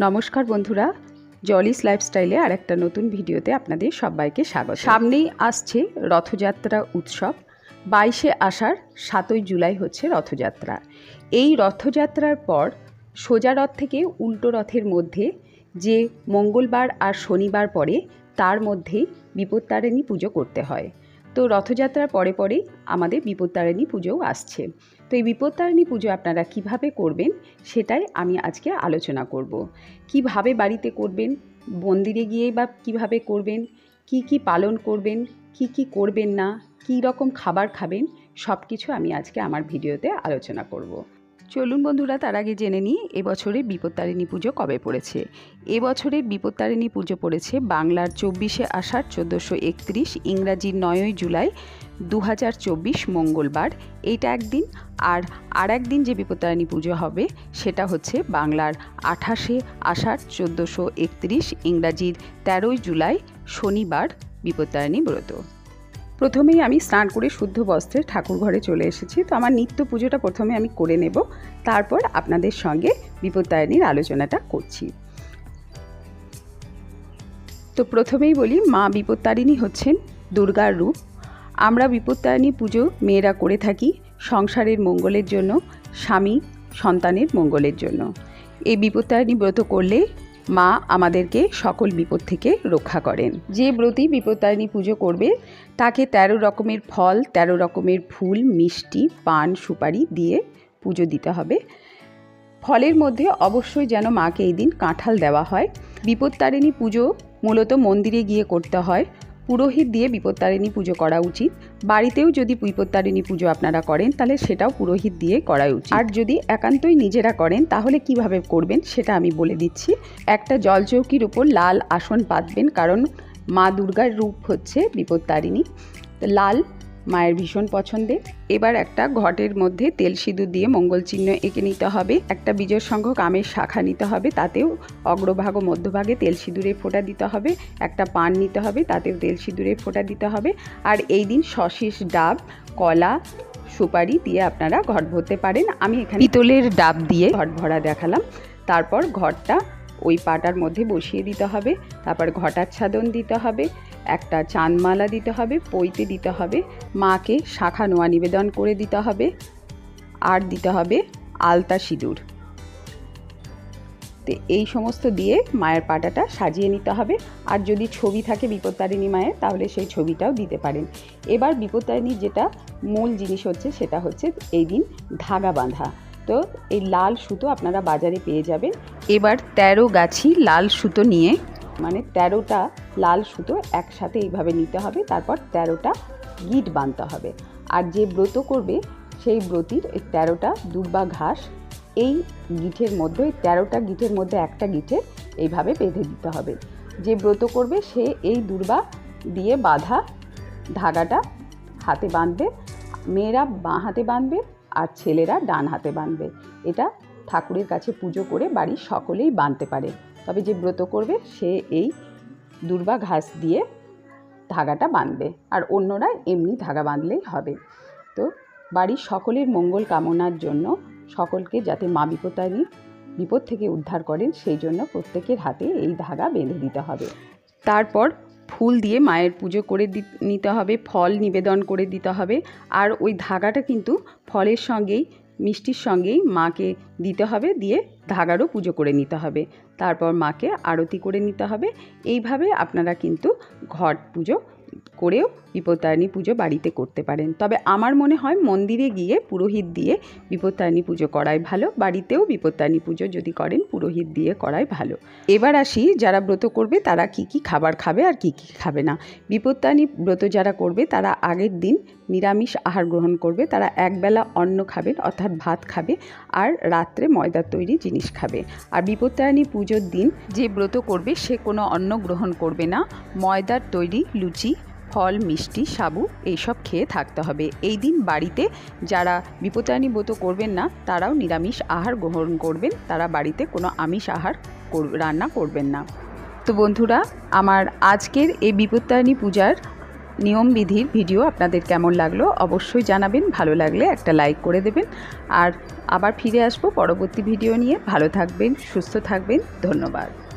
নমস্কার বন্ধুরা জলিস লাইফস্টাইলে আর একটা নতুন ভিডিওতে আপনাদের সবাইকে স্বাগত। সামনেই আসছে রথযাত্রা উৎসব। বাইশে আষাঢ়, সাতই জুলাই হচ্ছে রথযাত্রা। এই রথযাত্রার পর সোজা রথ থেকে উল্টো রথের মধ্যে যে মঙ্গলবার আর শনিবার পরে তার মধ্যেই বিপত্তারিণী পুজো করতে হয়। তো রথযাত্রার পরে পরে আমাদের বিপত্তারিণী পুজোও আসছে। তো এই বিপত্তারিণী পুজো আপনারা কীভাবে করবেন সেটাই আমি আজকে আলোচনা করব। কীভাবে বাড়িতে করবেন, মন্দিরে গিয়ে বা কীভাবে করবেন, কি কি পালন করবেন, কি কি করবেন না, কী রকম খাবার খাবেন সব কিছু আমি আজকে আমার ভিডিওতে আলোচনা করব। চলুন বন্ধুরা, তার আগে জেনে নিই এবছরের বিপত্তারিণী পুজো কবে পড়েছে? এবছরের বিপত্তারিণী পুজো পড়েছে বাংলার চব্বিশে আষাঢ়, চোদ্দোশো একত্রিশ ইংরাজির নয়ই জুলাই দু হাজার চব্বিশ মঙ্গলবার। এইটা একদিন, আর আর একদিন যে বিপত্তারিণী পুজো হবে, সেটা হচ্ছে বাংলার আঠাশে আষাঢ়, চোদ্দোশো একত্রিশ, ইংরাজির তেরোই জুলাই, শনিবার বিপত্তারিণী ব্রত। প্রথমেই আমি স্নান করে শুদ্ধ বস্ত্রে ঠাকুর ঘরে চলে এসেছি। তো আমার নিত্য পুজোটা প্রথমে আমি করে নেব। তারপর আপনাদের সঙ্গে বিপত্তারিণীর আলোচনাটা করছি। তো প্রথমেই বলি, মা বিপত্তারিণী হচ্ছেন দুর্গার রূপ। আমরা বিপত্তারিণী পুজো মেয়েরা করে থাকি সংসারের মঙ্গলের জন্য, স্বামী সন্তানের মঙ্গলের জন্য। এই বিপত্তারিণী ব্রত করলে মা আমাদেরকে সকল বিপদ থেকে রক্ষা করেন। যে ব্রতী বিপত্তারিণী পুজো করবে, তাকে তেরো রকমের ফল, তেরো রকমের ফুল, মিষ্টি, পান, সুপারি দিয়ে পুজো দিতে হবে। ফলের মধ্যে অবশ্যই যেন মাকে এই দিন কাঁঠাল দেওয়া হয়। বিপত্তারিণী পুজো মূলত মন্দিরে গিয়ে করতে হয়। পুরোহিত দিয়ে বিপত্তারিণী পুজো করা উচিত। বাড়িতেও যদি বিপত্তারিণী পুজো আপনারা করেন, তাহলে সেটাও পুরোহিত দিয়ে করা উচিত। আর যদি একান্তই নিজেরা করেন, তাহলে কীভাবে করবেন সেটা আমি বলে দিচ্ছি। একটা জলচৌকির উপর লাল আসন পাতবেন কারণ মা দুর্গার রূপ হচ্ছে বিপত্তারিণী। লাল মায়ের ভীষণ পছন্দের। এবার একটা ঘটের মধ্যে তেল সিঁদুর দিয়ে মঙ্গল চিহ্ন এঁকে নিতে হবে। একটা বিজয় সংখ্যক আমের শাখা নিতে হবে তাতেও অগ্রভাগ ও মধ্যভাগে তেল সিঁদুরের ফোঁটা দিতে হবে। একটা পান নিতে হবে তাতেও তেল সিঁদুরের ফোঁটা দিতে হবে। আর এই দিন সশিস ডাব কলা সুপারি দিয়ে আপনারা ঘট ভরতে পারেন। আমি এখানে পিতলের ডাব দিয়ে ঘট ভরা দেখালাম। তারপর ঘরটা ওই পাটার মধ্যে বসিয়ে দিতে হবে, তারপর ঘটাচ্ছাদন দিতে হবে, একটা চাঁদমালা দিতে হবে, পইতে দিতে হবে, মাকে শাখা নোয়া নিবেদন করে দিতে হবে, আর দিতে হবে আলতা সিঁদুর। তো এই সমস্ত দিয়ে মায়ের পাটাটা সাজিয়ে নিতে হবে, আর যদি ছবি থাকে বিপত্তারিণী মায়ের, তাহলে সেই ছবিটাও দিতে পারেন। এবার বিপত্তারিণীর যেটা মূল জিনিস হচ্ছে, সেটা হচ্ছে এই দিন ধাগা বাঁধা। তো এই লাল সুতো আপনারা বাজারে পেয়ে যাবেন। এবার তেরো গাছি লাল সুতো নিয়ে মানে তেরোটা লাল সুতো একসাথে এইভাবে নিতে হবে, তারপর তেরোটা গিট বাঁধতে হবে। আর যে ব্রত করবে, সেই ব্রতির এই তেরোটা দুর্বা ঘাস, এই গিঠের মধ্যে, এই তেরোটা গিঠের মধ্যে একটা গিঠে এইভাবে বেঁধে দিতে হবে। যে ব্রত করবে, সে এই দুর্বা দিয়ে বাঁধা ধাগাটা হাতে বাঁধবে, মেয়েরা বাঁ হাতে বাঁধবে আর ছেলেরা ডান হাতে বাঁধবে এটা ঠাকুরের কাছে পুজো করে বাড়ির সকলেই বাঁধতে পারে। তবে যে ব্রত করবে, সে এই দুর্বা ঘাস দিয়ে ধাগাটা বাঁধবে আর অন্যরা এমনি ধাগা বাঁধলেই হবে। তো বাড়ির সকলের মঙ্গল কামনার জন্য সকলকে যাতে মা বিপত্তারিণী বিপদ থেকে উদ্ধার করেন, সেই জন্য প্রত্যেকের হাতে এই ধাগা বেঁধে দিতে হবে। তারপর ফুল দিয়ে মায়ের পুজো করে নিতে হবে, ফল নিবেদন করে দিতে হবে। আর ওই ধাগাটা কিন্তু ফলের সঙ্গেই, মিষ্টির সঙ্গেই মাকে দিতে হবে, দিয়ে ধাগারও পুজো করে নিতে হবে। তারপর মাকে আরতি করে নিতে হবে। এইভাবে আপনারা কিন্তু ঘট পুজো করেও বিপত্তারিণী পুজো বাড়িতে করতে পারেন। তবে আমার মনে হয় মন্দিরে গিয়ে পুরোহিত দিয়ে বিপত্তারিণী পুজো করাই ভালো, বাড়িতেও বিপত্তারিণী পুজো যদি করেন, পুরোহিত দিয়ে করাই ভালো। এবার আসি যারা ব্রত করবে তারা কি কি খাবার খাবে আর কি কি খাবে না। বিপত্তারিণী ব্রত যারা করবে তারা আগের দিন নিরামিষ আহার গ্রহণ করবে, তারা একবেলা অন্ন খাবেন অর্থাৎ ভাত খাবে আর রাত্রে ময়দার তৈরি জিনিস খাবে। আর বিপত্তারিণী পুজোর দিন যে ব্রত করবে সে কোনো অন্ন গ্রহণ করবে না। ময়দার তৈরি লুচি ফল, মিষ্টি, সাবু এইসব খেয়ে থাকতে হবে। এই দিন বাড়িতে যারা ব্রত করবেন না, তারাও নিরামিষ আহার গ্রহণ করবেন। তারা বাড়িতে কোনো আমিষ আহার রান্না করবেন না। তো বন্ধুরা, আমার আজকের এই বিপত্তারিণী পূজার নিয়মবিধির ভিডিও আপনাদের কেমন লাগল অবশ্যই জানাবেন। ভালো লাগলে একটা লাইক করে দেবেন। আর আবার ফিরে আসব পরবর্তী ভিডিও নিয়ে। ভালো থাকবেন, সুস্থ থাকবেন। ধন্যবাদ।